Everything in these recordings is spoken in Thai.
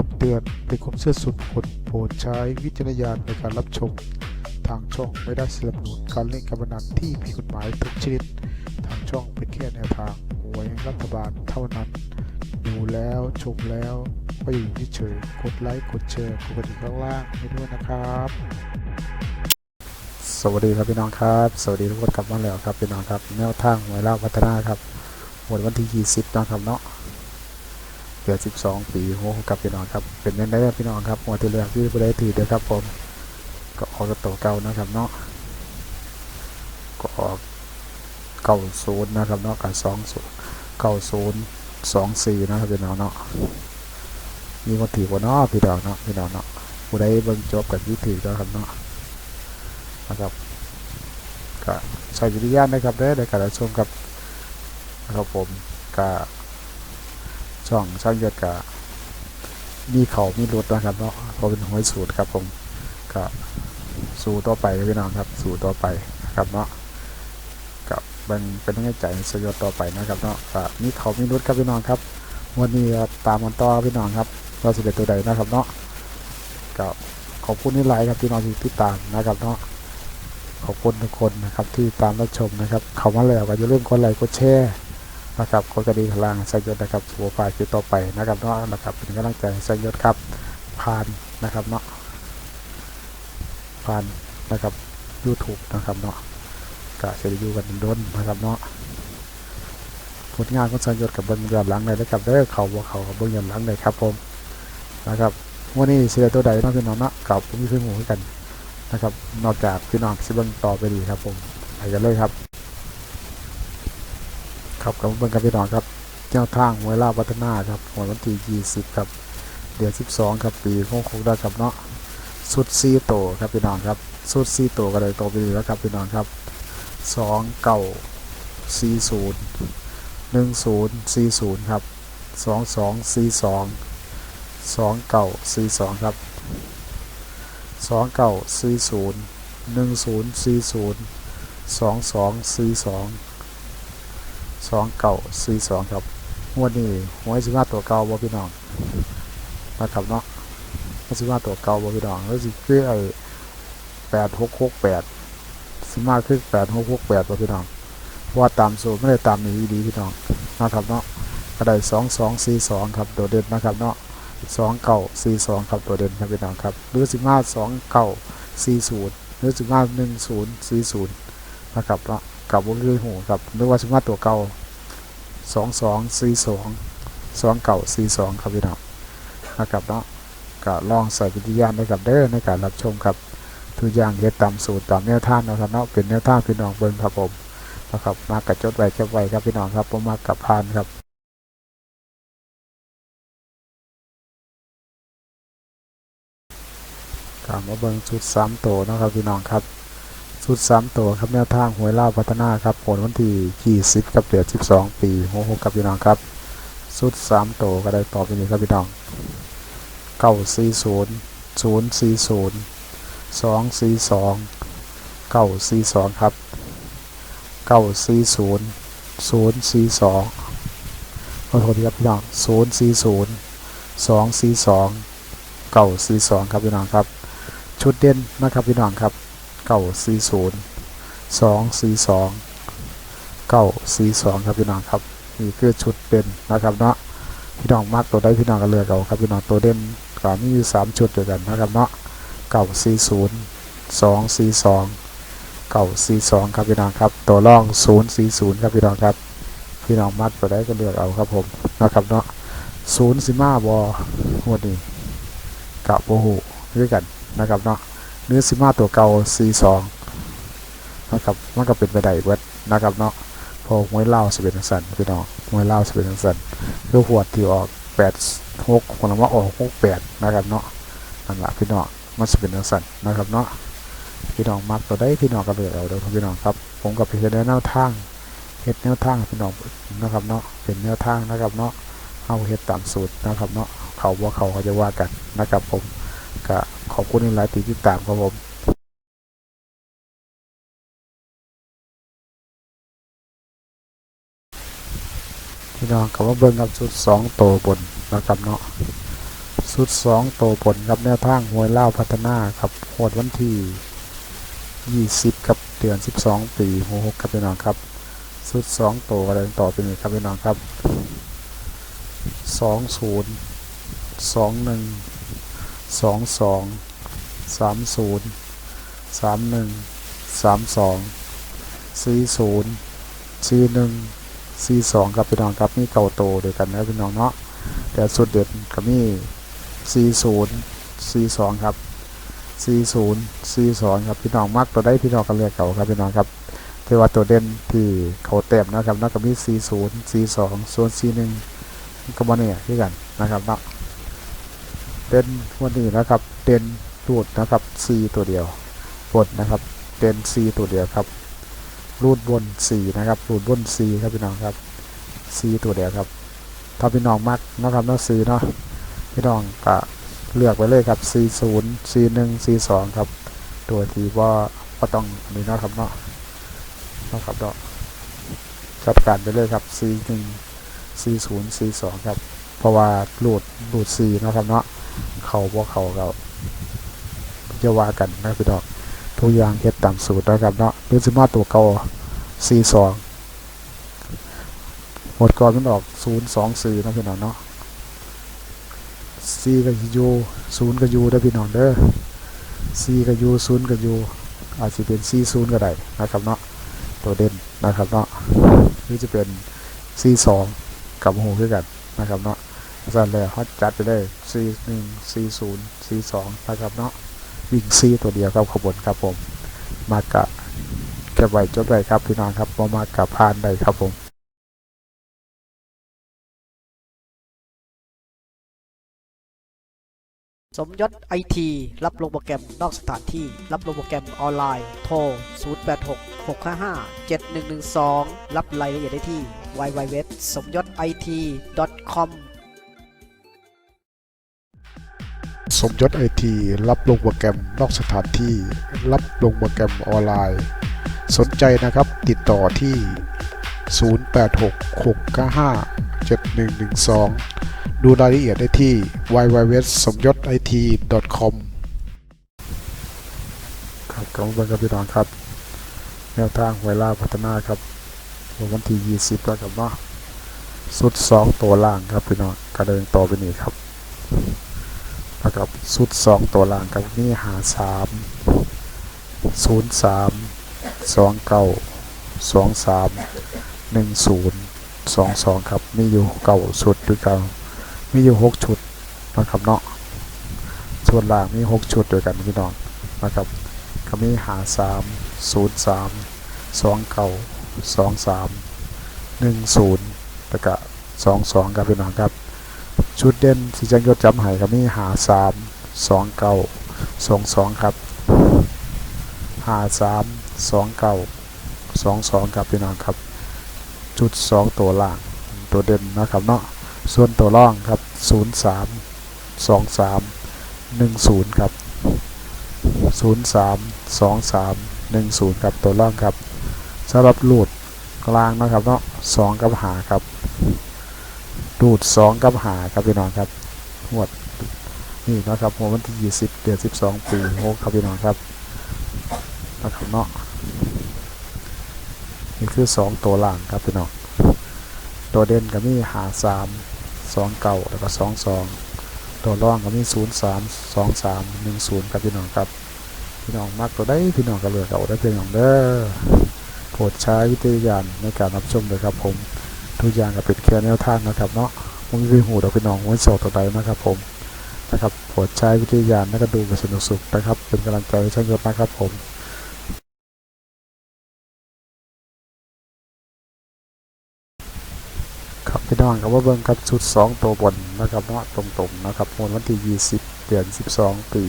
คำเตือนเป็นความเชื่อส่วนบุคคลโปรดใช้วิจารณญาณในการรับชม ทางช่องไม่ได้สนับสนุนการเล่นการพนันที่ผิดกฎหมายทุกชนิด ทางช่องเป็นแค่แนวทางหวยรัฐบาลเท่านั้น ดูแล้วชมแล้วก็อยู่เฉยกดไลค์กดแชร์กดกระดิ่งข้างล่างให้ด้วยนะครับ สวัสดีครับพี่น้องครับ สวัสดีทุกคนกลับมาแล้วครับพี่น้องครับแนวทางหวยล่าพัฒนาครับวันวันที่ 20นะครับเนาะ เดือน12 ปีโหกับพี่น้องครับ เป็นยังไงบ้พี่น้องครับวันที่แล้วที่ผู้ใดถือเด้อครับผมก็ออกกระตัวเก่านะครับเนาะก็ออกเก้าศูนย์นะครับเนาะกับสองศูนย์เก้าศูนย์สองสี่นะครับพี่น้องเนาะมีคนถือบ่เนาะพี่น้องเนาะพี่น้องเนาะผู้ใดเบิ่งจบกับที่ถือแล้วครับเนาะนะครับก็ใช้วิทยานะครับได้ในการชมกับนะครับผมก็ ช่องช่างยศกับมีเขามีรถนะครับเนาะพราะเป็นหวยสูตรครับผมก็สู่ต่อไปพี่น้องครับสู่ต่อไปนะครับเนาะกับเป็นเป็นให้ใจสยดต่อไปนะครับเนาะก็มีเขามีรถครับพี่น้องครับ วันนี้ตามกันต่อพี่น้องครับเราสิเป็นตัวใดนะครับเนาะก็ขอบคุณที่ไลค์ครับพี่น้องที่ติดตามนะครับเนาะขอบคุณทุกคนนะครับที่ตามรับชมนะครับ เขามาแล้วก็อย่าลืมกดไลค์กดแชร์ นะครับกดกระดิ่งข้างล่างสัญญาณนะครับสู่ฝ่ายคลิปต่อไปนะครับเนาะนะครับเป็นกำลังใจสัญญาณครับผ่านนะครับเนาะผ่านนะครับ YouTube นะครับเนาะก็จะได้อยู่กันดนนะครับเนาะผลงานของสัญญาณกับเบิ้งย้อนหลังเลยนะครับเด้อเขาบ่เขากับเบิ้งย้อนหลังเลยครับผมนะครับวันนี้เสียตัวใดน้องพี่น้องเนาะกับผมมีเพื่อนหมูกันนะครับ นอกจากพี่น้องซิเบิ้งต่อไปดีครับผมไปกันเลยครับ ครับกับเบิ้งกับพี่น้องครับเจ้าทางมวยลาพัฒนาครับวันที่20 ครับ เดือน12 ครับปีของคงได้ครับเนาะสุดซีโตครับพี่น้องครับสุดซีโตก็เลยโตไปดีแล้วครับพี่น้องครับ2เก้าสี่ศูนย์หนึ่งศูนย์สี่ศูนย์ครับสองสองสี่สองสองเก้าสี่สองครับสองเก้าสี่ศูนย์หนึ่งศูนย์ สองเก้าสี่สองครับงวันนี้หวยสิบห้าตัวเก่าบ่พี่น้องนะครับเนาะหวยสิบห้าตัวเก่าบ่พี่น้องแล้วสิคือไอ้แปดหกหกแปดสิมาคือแปดหกหกแปดบ่พี่น้องเพราะว่าตามสูตรไม่ได้ตามนี้ดีพี่น้องนะครับเนาะก็ไดสองสองสี่สองครับโดดเด่นนะครับเนาะสองเก้าสี่สองครับตัวเด่นครับพี่น้องครับหรือสิบห้าสองเก้าสี่ศูนย์หรือสิบห้าหนึ่งศูนย์สี่ศูนย์นะครับเนาะ กับวงเวียหูครับหรือว่าสิบห้าตัวเก่าสองสองสี่สองสองเก้าสี่สองครับพี่น้องนะครับเนาะก็ลองใส่วิทยาณในกับเด้อในการรับชมครับทุกอย่างเฮ็ดตามสูตรตามแนวทางนะครับเนาะเป็นแนวทางพี่น้องเบิ่งครับผมนะครับมากระจดไว้เก็บไว้ครับพี่น้องครับผมมากับพานครับกลับมาเบิ่งชุดสามโตนะครับพี่น้องครับ ชุดสามตัวครับแนวทางหวยล่าพัฒนาครับผลวันที่ยี่สิบกับเดือนสิบสองปีโหกหกครับพี่น้องครับชุดสามตัวก็ได้ต่อไปนี้ครับพี่น้องเก้าสี่ศูนย์ศูนย์สี่ศูนย์สองสี่สองเก้าสี่สองครับเก้าสี่ศูนย์ศูนย์สี่สองขอโทษทีครับพี่น้องศูนย์สี่ศูนย์สองสี่สองเก้าสี่สองครับพี่น้องครับ ชุดเด่นนะครับพี่น้องครับ เก้าสี่ศูนย์สองสี่สองเก้าสี่สองครับพี่น้องครับนี่คือชุดเด่นนะครับเนาะพี่น้องมากตัวได้พี่น้องก็เลือกเอาครับพี่น้องตัวเด่นก็มีอยู่สามชุดด้วยกันนะครับเนาะเก้าสี่ศูนย์สองสี่สองเก้าสี่สองครับพี่น้องครับ ตัวร่องศูนย์สี่ศูนย์ครับพี่น้องครับ พี่น้องมัดตัวได้ก็เลือกเอาครับผมนะครับเนาะศูนย์สิมาบอหัวนี้กับโบหูด้วยกันนะครับเนาะ เนื้อซิมาตัวเก่า C2 นะครับมันก็เป็นไปได้เบิดนะครับเนาะพอหวยเล่าสิเป็นจังสันพี่น้องหวยเล่าสิเป็นจังสันคือหวดที่ออก8 6คนละว่าออก68นะครับเนาะนั่นละพี่น้องมันสิเป็นจังสันนะครับเนาะพี่น้องมักตัวได้พี่น้องก็เลือกเอาเด้อพี่น้องครับ ผมกับพี่เฮ็ดแนวทางเฮ็ดแนวทางพี่น้องนะครับเนาะเป็นแนวทางนะครับเนาะเอาเฮ็ดตามสูตรนะครับเนาะเขาว่าเขาเขาจะว่ากันนะครับผมก็ ขอบคุณหลายๆที่ติดตามครับผมพี่น้องกับว่าเบิ้งกับชุดสองตัวบนนะครับเนาะสุดสองโตวผลครับแนวทางหวยเล่าพัฒนาครับโหวดวันที่ยี่สิบครับเดือนสิบสองปีหกครับพี่น้องครับสุดสองโตวอะไรต่อไปนี้ครับพี่น้องครับสองศูนย์สองหนึ่ง สองสองสามศูนย์สามหนึ่งสามสองสี่ศูนย์สี่หนึ่งสี่สองครับพี่น้องครับนี่เก่าโตเดียวกันนะพี่น้องเนาะแต่สุดเด็ดก็มีสี่ศูนย์สี่สองครับสี่ศูนย์สี่สองครับพี่น้องมักตัวได้พี่น้องกันเรียกเก่าครับพี่น้องครับเทว่าตัวเด่นที่เขาเต็มนะครับแล้วก็มีสี่ศูนย์สี่สองส่วนสี่หนึ่งก็มาเนี่ยที่กันนะครับเนาะ เด่นวันนี้นะครับเด่นรูดนะครับสี่ตัวเดียวบนนะครับเด่นสี่ตัวเดียวครับ รูดบนสี่นะครับ รูดบนสี่ครับพี่น้องครับสี่ตัวเดียวครับ ถ้าพี่น้องมักนะครับเนาะสี่เนาะพี่น้องก็เลือกไปเลยครับสี่ศูนย์สี่หนึ่งสี่สองครับ ตัวที่ว่าก็ต้องนี่เนาะครับเนาะนะครับเนาะจัดการไปเลยครับสี่หนึ่งสี่ศูนย์สี่สองครับ เพราะว่ารูดรูดสี่นาะครับเนาะ เขาบ่เขาเราจะว่ากันนะพี่น้องทุกอย่างเฮ็ดตามสูตรนะครับเนาะหรือสิมาตัวเก่า42หมดก่อนมันออก024นะพี่น้องเนาะ4ก็อยู่0ก็อยู่เด้พี่น้องเด้อ4ก็อยู่0ก็อยู่อาจจะเป็น40ก็ได้นะครับเนาะตัวเด่นนะครับเนาะหรือจะเป็น42กับหูคือกันนะครับเนาะ สั่นเลยฮอตจัดไปเลย41 40 42นะครับเนาะวิ่งซีตัวเดียวครับขบวนครับผม มากะเก็บไว้จดไว้ครับพี่น้องครับบ่มากะพานได้ครับผมสมยศไอทีรับลงโปรแกรมนอกสถานที่ รับลงโปรแกรมออนไลน์ โทร 086 655 7112 รับรายละเอียดได้ที่ www สมยศ IT com สมยศไอทีรับลงโปรแกรมนอกสถานที่ รับลงโปรแกรมออนไลน์ สนใจนะครับติดต่อที่ 0866957112 ดูรายละเอียดได้ที่ www สมยศ IT com ครับกำลังเป็นกับพี่น้องครับ แนวทางเวลาพัฒนาครับวันที่ 20 แล้วครับเนาะสุด 2 ตัวล่างครับพี่น้องกระเดินต่อไปนี่ครับ นะครับสุดสองตัวล่างครับนี่หาสามศูนย์สามสองเก้าสองสามหนึ่งศูนย์สองสองครับมีอยู่เก้าชุดด้วยกันมีอยู่หกชุดนะครับเนาะส่วนล่างมีหกชุดด้วยกันพี่น้องนะครับก็มีหาสามศูนย์สามสองเก้าสองสามหนึ่งศูนย์แล้วก็สองสองครับพี่น้องครับ ชุดเด่นสีจังยศจำไห้ก็มีหาสามสองเก้าสองสองครับหาสามสองเก้าสองสองครับพี่น้องครับ จุดสองตัวล่างตัวเด่นนะครับเนาะส่วนตัวร่องครับศูนย์สามสองสามหนึ่งศูนย์ครับศูนย์สามสองสามหนึ่งศูนย์ครับตัวร่องครับสำหรับลูดกลางนะครับเนาะสองกับหาครับ รูดสองกับหาครับพี่น้องครับหวดนี่นะครับหัววันที่ยี่สิบเดือนสิบสองปีโอ้ครับพี่น้องครับนะครับเนาะนี่คือสองตัวหล่างครับพี่น้องตัวเด่นก็มีหาสามสองเก่าแล้วก็สองสองตัวร่องก็มีศูนย์สามสองสามหนึ่งศูนย์ครับพี่น้องครับพี่น้องมักตัวได้พี่น้องก็เลือกเอาได้พียงองเด้อโปรดใช้วิทยาณในการรับชมเลยครับผม ทุกอย่างก็เป็นแค่แนวทางนะครับเนาะมึงวิหูดอกพี่น้องวันเสาร์ต่อไปนะครับผมนะครับโปรดใช้วิทยาณและก็ดูกันสนุกสุขนะครับ เป็นกำลังใจให้ช่างยศนะครับผมครับพี่น้องครับว่าเบิ่งครับชุด 2 ตัวบนนะครับเนาะตรงๆนะครับมวลวันที่ 20 เดือน 12 ปี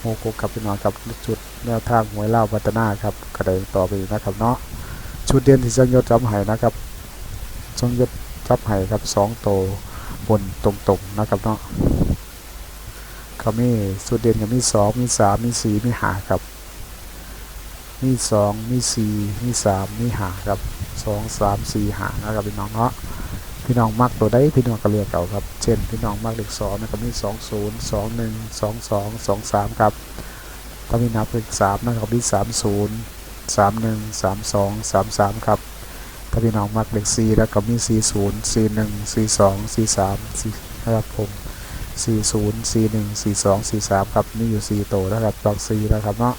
โมโกกับพี่น้องครับจุดแนวทางหวยเล่าวัฒนาครับกระเดินต่อไปนะครับเนาะชุดเด่นที่ช่างยศจำให้นะครับ ทรงยศจับไห้ครับสองโตบนตรงๆนะครับเนาะก็มีสุดเด่นก็มีสองมีสามมีสี่มีหาครับ มีสองมีสี่มีสามมีหาครับสองสามสี่หานะครับพี่น้องเนาะพี่น้องมักตัวได้พี่น้องก็เลือกเอาครับ เช่น พี่น้องมักเลขสองนะครับมีสองศูนย์สองหนึ่งสองสองสองสามครับถ้ามีนับเลขสามนะครับมีสามศูนย์สามหนึ่งสามสองสามสามครับาพี่น้องมักเลขสี่แล้วก็มีสี่ศูนย์สี่หนึ่งสี่สองสี่สามสี่นะครับผมสี่ศูนย์สี่หนึ่งสี่สองสี่สามครับมีอยู่สี่ตัวนะครับหลักสี่นะครับเนาะ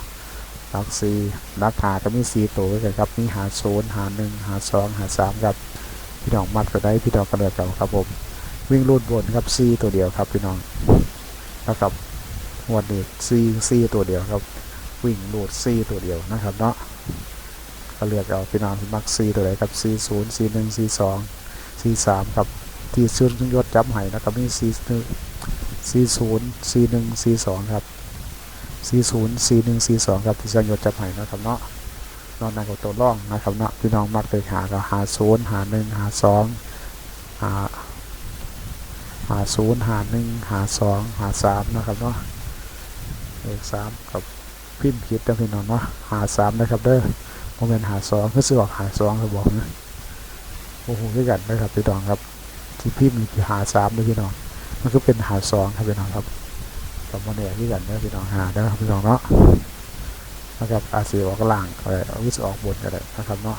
หลักสี่หลักหาก็มีสี่ตัวด้วยกันครับมีหาศูนย์หาหนึ่งหาสองหาสามครับพี่น้องมัดก็ได้พี่น้องก็เลือกเอาครับผมวิ่งรูดบนครับซีตัวเดียวครับพี่น้องนะครับวันนี้ซีซีตัวเดียวครับ วิ่งรูดซีตัวเดียวนะครับเนาะ ก็เลือกเอาพี่น้องที่มักซีตัวไหนครับซีศูนย์ซีหนึ่งซีสองซีสามครับที่ชื่อยศจับไห้นะครับมีซีหนึ่งซีศูนย์ซีหนึ่งซีสองครับซีศูนย์ซีหนึ่งซีสองครับที่ชื่อยศจับไห้นะครับเนาะนอกนั้นก็ตัวร่องนะครับเนาะพี่น้องมักไปหาก็หาศูนย์หาหนึ่งหาสองหาหาศูนย์หาหนึ่งหาสองหาสามนะครับเนาะเลขสามกับพิมพ์คิดนะพี่น้องเนาะหาสามนะครับเด้อ โมเมนต์หาสองก็ซื้อออกหาสองเขาบอกนะโอ้โหด้วยกันนะครับพี่น้องครับที่พิมพ์มีหาสามด้วยพี่น้องมันก็เป็นหาสองครับพี่น้องครับกับโมเดลด้วยกันนะพี่น้องหาได้ครับพี่น้องเนาะนะครับอาจสีออกล่างก็ได้เอาวิสออกบนก็ได้นะครับเนาะ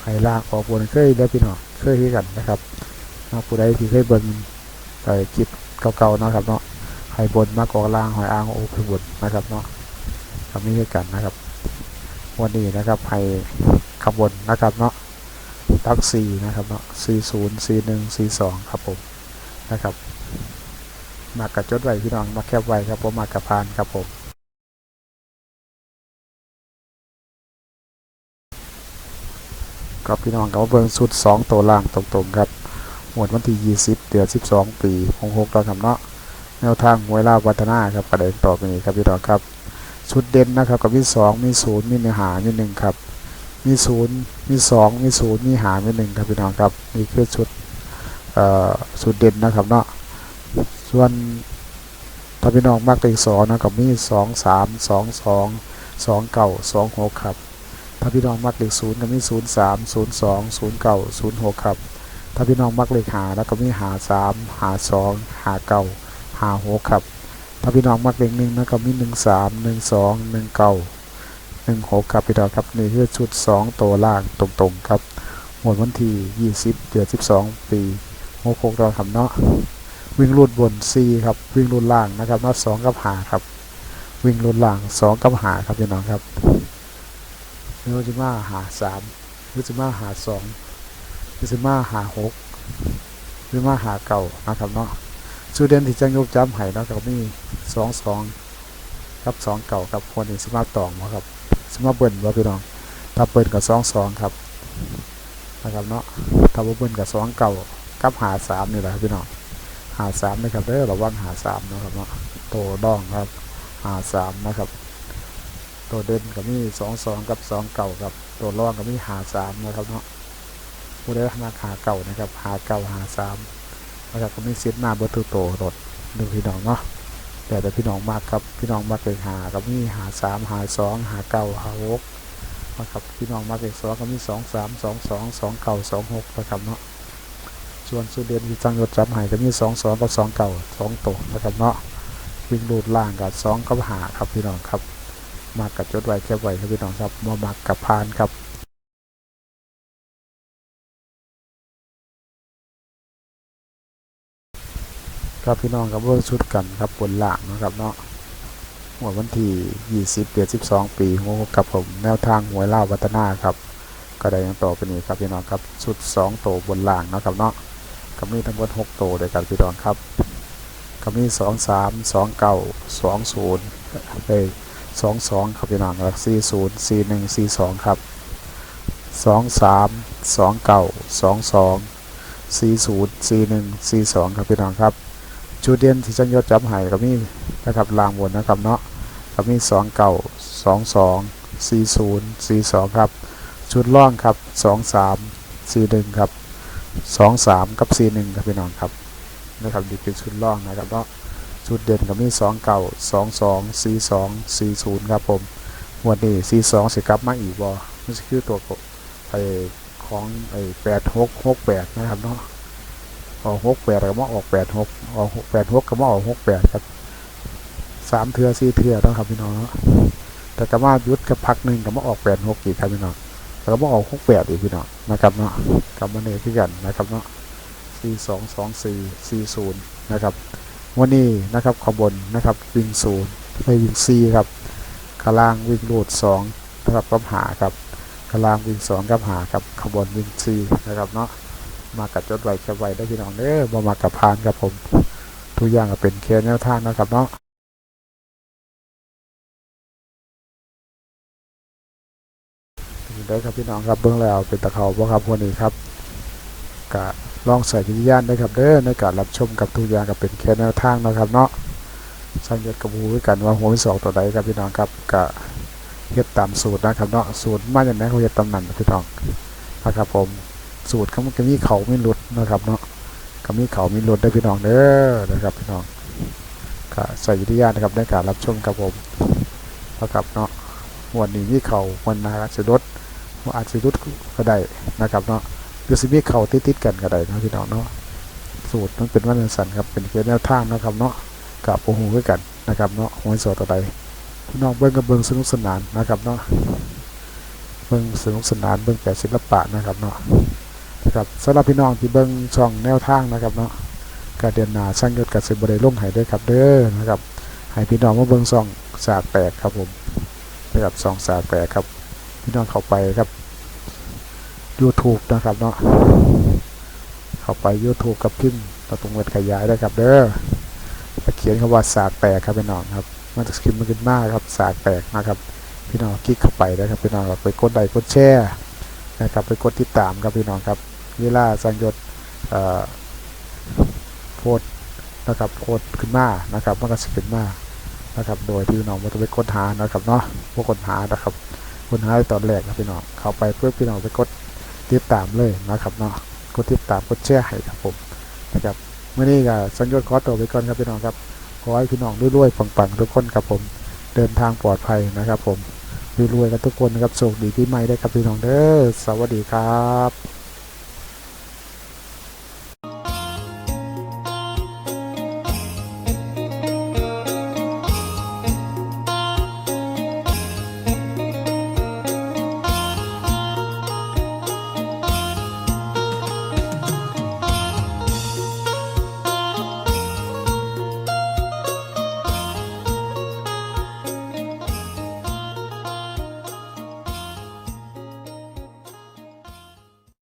ใครล่างออกบนเคยได้พี่น้องเคยที่กันนะครับนะผู้ใดที่เคยบิ่งไปคลิปเก่าๆเนาะครับเนาะใครบนมากออกล่างหอยอ้างโอ้คือบนนะครับเนาะทำนี้ให้กันนะครับ วันนี้นะครับให้ขบวนนะครับเนาะตักซีนะครับเนาะซีศูนย์ซีหนึ่งซีสองครับผมนะครับ มากระจดไว้พี่น้องมาแคบไว้ครับผมมากระพานครับผมกับพี่น้องกับเบิ่งสุด 2 ตัวล่างตรงๆครับ หมวดวันที่ 20 เดือน 12 ปี66แล้วครับเนาะแนวทางมวยลาวัฒนาครับประเด็นต่อไปนี้ครับพี่น้องครับ ชุดเด่นนะครับกับมี2มี0มีเนื้อหามีหนึ่งครับ มี0มี2มี0มีหามีหนึ่งครับพี่น้องครับนี่คือชุดเอ่อชุดเด่นนะครับเนาะส่วนถ้าพี่น้องมักเลขสองนะครับมี2 3 2 2 2เก่า2 6ครับถ้าพี่น้องมักเลขศูนย์ก็มีศูนย์สามศูนย์สองศูนย์เก้าศูนย์หกครับถ้าพี่น้องมักเลขหาแล้วก็มีหาสามหาสองหาเก้าหาหกครับ ถ้าพี่น้องมักเลขหนึ่งแล้วก็มีหนึ่งสามหนึ่งสองหนึ่งเก้าหนึ่งหกครับพี่น้องครับนี่คือชุดสองตัวล่างตรงๆครับหมดวันที่ยี่สิบเดือนสิบสองปีหกหกเราทำเนาะวิ่งรูดบนซีครับวิ่งรูดล่างนะครับเนาะสองกับหาครับวิ่งรูดล่างสองกับหาครับพี่น้องครับหรือว่าจะมาหาสามหรือจะมาหาสองหรือจะมาหาหกหรือมาหาเก่านะครับเนาะ สูเดนที่จะยกจำให้เนาะกับมีสองสองกับสองเก่ากับคนนี้สมาตองมาครับสมาเบิ้ลว่าพี่น้องถ้าเบิ้ลกับสองสองครับนะครับเนาะถ้าเบิ้ลกับสองเก่ากับหาสามนี่แหละครับพี่น้องหาสามนะครับเด้อระวังหาสามเนาะครับเนาะโตดองครับหาสามนะครับตัวเด่นก็มีสองสองกับสองเก่ากับตัวรองก็มีหาสามนะครับเนาะผู้ได้มาหาเก่านะครับหาเก่าหาสาม นะครับก็มีเซตหน้าเบอร์ตุโตรถดูพี่น้องเนาะแต่แต่พี่น้องมากครับพี่น้องมากเลยหาก็มีหาสามหาสองหาเก่าหาหกนะครับพี่น้องมากเลยสองก็มีสองสามสองสองสองเก่าสองหกนะครับเนาะส่วนสุดเด่นที่จังยศจับหายก็มีสองสองกับสองเก่าสองโตนะครับเนาะวิ่งรูดล่างกับสองกับหาครับพี่น้องครับ มากับจดไว้แค่ไว้ครับพี่น้องครับมามักกับพานครับ ครับพี่น้องครับเวิร์ชุดกันครับบนหลังนะครับเนาะหัววันที่ 20เดือน12 ปีงงกับผมแนวทางหวยเล่าวัฒนาครับก็ได้ยังต่อไปนี้ครับพี่น้องครับชุด2โตบนหลังนะครับเนาะก็มีทั้งหมด6โตด้วยกันพี่น้องครับก็มี2 3 2 9 2 0เอ้ยสองสองครับพี่น้องครับสี่ศูนย์สี่หนึ่งสี่สองครับสองสามสองเก้าสองสองสี่ศูนย์สี่หนึ่งสี่สองครับพี่น้องครับ จุดเด่นที่จังยศจับหายก็มีนะครับลางบนนะครับเนาะก็มีสองเก้าสองสองสี่ศูนย์สี่สองครับชุดล่องครับสองสามสี่หนึ่งครับสองสามกับสี่หนึ่งครับพี่น้องครับนะครับดีเป็นชุดล่องนะครับเนาะชุดเด่นก็มีสองเก่าสองสองสี่สองสี่ศูนย์ครับผมวันนี้สี่สองสิกลับมาอีกบอมันคือตัวไอของไอแปดหกหกแปดนะครับเนาะ ออกหกแปดก็มาออกแปดหกออกแปดหกก็มาออกหกแปดครับสามเทือสี่เทือต้องครับพี่น้องแต่ก็มาหยุดกับพักหนึ่งก็มาออกแปดหกอีกครับพี่น้องแล้วก็มาออกหกแปดอีกพี่น้องนะครับเนาะกับมาเนี่ยพี่กันนะครับเนาะสี่สองสองสี่สี่ศูนย์นะครับวันนี้นะครับขบวนนะครับวิ่งศูนย์ไปวิ่งสี่ครับกลางวิ่งรูดสองนะครับกับหาครับกลางวิ่งสองกับหาครับขบวนวิ่งสี่นะครับเนาะ มากับจดไว้แคปไว้ได้พี่น้องเด้อบ่มากับพานครับผม ทุกอย่างก็เป็นแค่แนวทางนะครับเนาะได้ครับพี่น้องครับเบื้องแล้วเป็นตะเขาบ่ครับวันนี้ครับกะลองใส่วิญญาณได้ครับเด้อในการรับชมกับทุกอย่างก็เป็นแค่แนวทางนะครับเนาะสร้างเยดกับหูไว้กันว่าหัวที่สองตัวใดครับพี่น้องครับกะเฮ็ดตามสูตรนะครับเนาะสูตรมาจากไหนเขาเฮ็ดตำนั้นพี่น้องนะครับผม สูตรเขาก็มีเขาไม่หลุดนะครับเนาะก็มีเขาไม่หลุดได้พี่น้องเด้อนะครับพี่น้องก็ใส่วิทยานะครับในการรับชมกับผมนะครับเนาะวันนี้มีเขาวันนาอาจะลดว่าอาจจะลดก็ได้นะครับเนาะหรือสิมีเขาติดๆกันก็ได้นะพี่น้องเนาะสูตรมันเป็นวันสันครับเป็นเพียงแนวทางนะครับเนาะกับโอ้โหด้วยกันนะครับเนาะหัวสดต่อใดพี่น้องเบิ้งกับเบิ้งสนุกสนานนะครับเนาะเบิ้งสนุกสนานเบิ้งแต่ศิลปะนะครับเนาะ นะครับสำหรับพี่น้องที่เบิ่งช่องแนวทางนะครับเนาะกาเดือนหนาช่างยศกับสิบได้ลงให้ด้วยครับเด้อนะครับให้พี่น้องมาเบิ่งช่องสากแปดครับผมนะครับช่องสากแปดครับ พี่น้องเข้าไปครับ YouTube นะครับเนาะเข้าไป YouTube กับพิมพ์ตะตรงเวทขยายได้ครับเด้อเขียนคำว่าสากแปดครับพี่น้องครับมันจะขึ้นมาขึ้นมากครับสากแปดนะครับ พี่น้องคลิกเข้าไปนะครับพี่น้องไปกดไลค์กดแชร์นะครับไปกดติดตามครับพี่น้องครับ เวลาสังยศโพสต์นะครับโพสต์ขึ้นมานะครับมันก็จะขึ้นมานะครับ โดยที่พี่น้องม่ต้องไปกดหานะครับเนาะพวกกดหานะครับกดหาตอนแรกครับพี่น้องเข้าไปเพื่อพี่น้องไปกดติดตามเลยนะครับเนาะกดติดตามกดแชร์ให้ครับผมนะครับเมื่อนี้ก็สังยศขอตัวไปก่อนครับพี่น้องครับขอให้พี่น้องรวยๆปังๆทุกคนครับผมเดินทางปลอดภัยนะครับผมรวยๆกันทุกคนนะครับโชคดีปีใหม่ได้ครับพี่น้องเด้อสวัสดีครับ